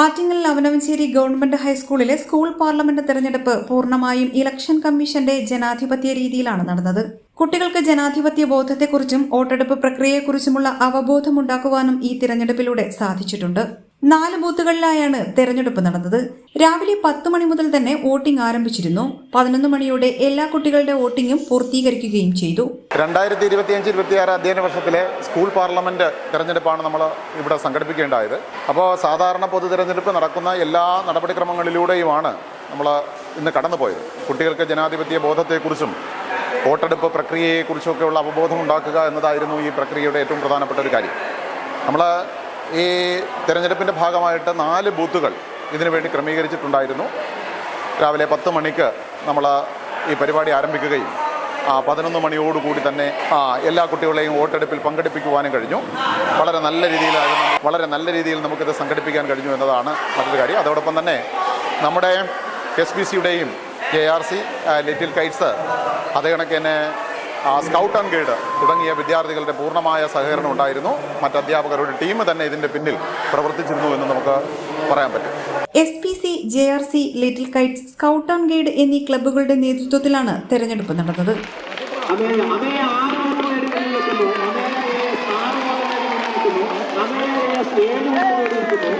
Attingal Avanavanchery government ഹൈസ്കൂളിലെ school parliament തെരഞ്ഞെടുപ്പ് പൂർണമായും ഇലക്ഷൻ കമ്മീഷന്റെ ജനാധിപത്യ രീതിയിലാണ് നടന്നത്. കുട്ടികൾക്ക് ജനാധിപത്യ ബോധത്തെക്കുറിച്ചും വോട്ടെടുപ്പ് പ്രക്രിയയെക്കുറിച്ചുമുള്ള അവബോധമുണ്ടാക്കുവാനും ഈ തിരഞ്ഞെടുപ്പിലൂടെ സാധിച്ചിട്ടുണ്ട്. നാല് ബൂത്തുകളിലായാണ് തെരഞ്ഞെടുപ്പ് നടന്നത്. രാവിലെ പത്ത് മണി മുതൽ തന്നെ വോട്ടിംഗ് ആരംഭിച്ചിരുന്നു. പതിനൊന്ന് മണിയോടെ എല്ലാ കുട്ടികളുടെ വോട്ടിംഗും പൂർത്തീകരിക്കുകയും ചെയ്തു. രണ്ടായിരത്തി ഇരുപത്തിയഞ്ച് ഇരുപത്തിയാറ് അധ്യയന വർഷത്തിലെ സ്കൂൾ പാർലമെന്റ് തെരഞ്ഞെടുപ്പാണ് നമ്മൾ ഇവിടെ സംഘടിപ്പിക്കേണ്ടായത് അപ്പോൾ സാധാരണ പൊതു തെരഞ്ഞെടുപ്പ് നടക്കുന്ന എല്ലാ നടപടിക്രമങ്ങളിലൂടെയുമാണ് നമ്മൾ ഇന്ന് കടന്നുപോയത്. കുട്ടികൾക്ക് ജനാധിപത്യ ബോധത്തെക്കുറിച്ചും വോട്ടെടുപ്പ് പ്രക്രിയയെക്കുറിച്ചൊക്കെയുള്ള അവബോധം ഉണ്ടാക്കുക എന്നതായിരുന്നു ഈ പ്രക്രിയയുടെ ഏറ്റവും പ്രധാനപ്പെട്ട ഒരു കാര്യം. നമ്മൾ ഈ തെരഞ്ഞെടുപ്പിന്റെ ഭാഗമായിട്ട് നാല് ബൂത്തുകൾ ഇതിനു വേണ്ടി ക്രമീകരിച്ചിട്ടുണ്ടായിരുന്നു. രാവിലെ പത്ത് മണിക്ക് നമ്മൾ ഈ പരിപാടി ആരംഭിക്കുകയും ആ പതിനൊന്ന് മണിയോടുകൂടി തന്നെ ആ എല്ലാ കുട്ടികളെയും വോട്ടെടുപ്പിൽ പങ്കെടുപ്പിക്കുവാനും കഴിഞ്ഞു. വളരെ നല്ല രീതിയിലായിരുന്നു വളരെ നല്ല രീതിയിൽ നമുക്കിത് സംഘടിപ്പിക്കാൻ കഴിഞ്ഞു എന്നതാണ് മറ്റൊരു കാര്യം. അതോടൊപ്പം തന്നെ നമ്മുടെ S B സിയുടെയും K R C little kites അതേ കണക്ക് തന്നെ ആ, സ്കൗട്ട് ആൻഡ് ഗൈഡ് തുടങ്ങിയ വിദ്യാർത്ഥികളുടെ പൂർണമായ സഹകരണം ഉണ്ടായിരുന്നു മറ്റ് അധ്യാപകരുടെ ടീം തന്നെ ഇതിന്റെ പിന്നിൽ പ്രവർത്തിച്ചിരുന്നു എന്ന് നമുക്ക് പറയാൻ പറ്റും S P C J R C little kites scout and guide എന്നീ ക്ലബ്ബുകളുടെ നേതൃത്വത്തിലാണ് തെരഞ്ഞെടുപ്പ് നടന്നത് അതെ അതേ ആറ് മുതൽ നിൽക്കുന്നു അതേ ആറ് മുതൽ നിൽക്കുന്നു അതേ ഏഴ് മുതൽ നിൽക്കുന്നു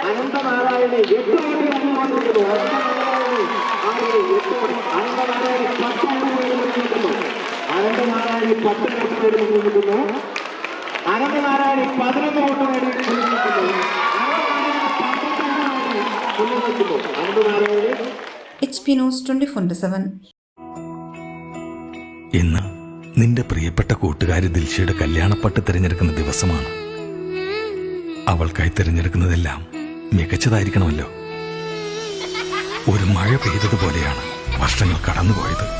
അനന്തനാരായണി എട്ട് മണി വന്നുകൊണ്ടിരിക്കുന്നു അനന്തനാരായണി ആറ് എട്ട് മണി അനന്തനാരായണി പത്ത് മണി നിൽക്കുന്നു അനന്തനാരായണി പത്ത് വോട്ട് നേടി നിൽക്കുന്നു അനന്തനാരായണി പതിനൊന്ന് വോട്ട് നേടി നിൽക്കുന്നു അനന്തനാരായണി എച്ച് ഇന്ന് നിന്റെ പ്രിയപ്പെട്ട കൂട്ടുകാരി ദിൽഷയുടെ കല്യാണപ്പട്ട് തിരഞ്ഞെടുക്കുന്ന ദിവസമാണ്. അവൾക്കായി തിരഞ്ഞെടുക്കുന്നതെല്ലാം മികച്ചതായിരിക്കണമല്ലോ. ഒരു മഴ പെയ്തതുപോലെയാണ് വർഷങ്ങൾ കടന്നുപോയത്.